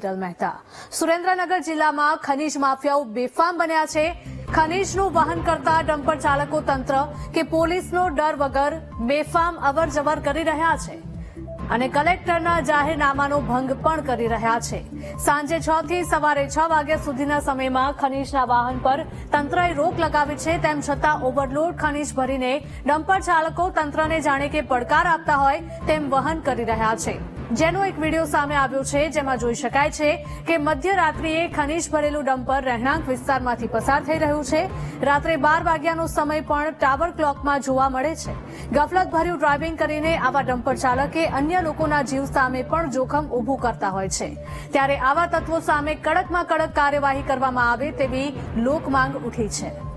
વિરલ મહેતા. સુરેન્દ્રનગર જિલ્લામાં ખનીજ માફિયાઓ બેફામ બન્યા છે. ખનીજનું વહન કરતા ડમ્પર ચાલકો તંત્ર કે પોલીસનો ડર વગર બેફામ અવર જવર કરી રહ્યા છે અને કલેક્ટરના જાહેરનામાનો ભંગ પણ કરી રહ્યા છે. સાંજે છ થી સવારે છ વાગ્યા સુધીના સમયમાં ખનીજના વાહન પર તંત્રએ રોક લગાવી છે, તેમ છતાં ઓવરલોડ ખનીજ ભરીને ડમ્પર ચાલકો તંત્રને જાણે કે પડકાર આપતા હોય તેમ વહન કરી રહ્યા છે. જેનો એક વીડિયો સામે આવ્યો છે, જેમાં જોઈ શકાય છે કે મધ્યરાત્રિએ ખનીજ ભરેલું ડમ્પર રહેણાંક વિસ્તારમાંથી પસાર થઈ રહ્યું છે. રાત્રે બાર વાગ્યાનો સમય પણ ટાવર ક્લોકમાં જોવા મળે છે. ગફલતભર્યું ડ્રાઇવિંગ કરીને આવા ડમ્પર ચાલકે અન્ય લોકોના જીવ સામે પણ જોખમ ઊભું કરતા હોય છે. ત્યારે આવા તત્વો સામે કડકમાં કડક કાર્યવાહી કરવામાં આવે તેવી લોકમાંગ ઉઠી છે.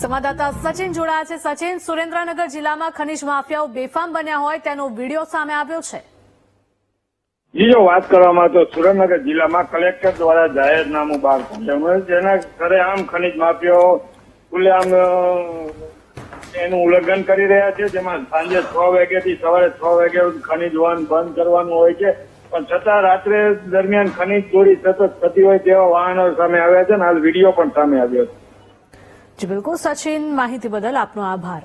સંવાદદાતા સચિન જોડાયા છે. સચિન, સુરેન્દ્રનગર જિલ્લામાં ખનીજ માફિયાઓ બેફામ બન્યા હોય તેનો વીડિયો સામે આવ્યો છે. બીજો વાત કરવામાં તો સુરેન્દ્રનગર જિલ્લામાં કલેક્ટર દ્વારા જાહેરનામું બહાર પાડ્યું જેના ઘરે આમ ખનીજ માફિયાઓ ખુલ્લેઆમ એનું ઉલ્લંઘન કરી રહ્યા છે. જેમાં સાંજે છ વાગ્યાથી સવારે છ વાગ્યા ખનીજ વાહન બંધ કરવાનું હોય છે. પણ છતાં રાત્રે દરમિયાન ખનીજ ચોરી સતત થતી હોય તેવા વાહનો સામે આવ્યા છે અને હાલ વીડિયો પણ સામે આવ્યો છે. જી બિલકુલ. સચિન માહિતી બદલ આપનો આભાર.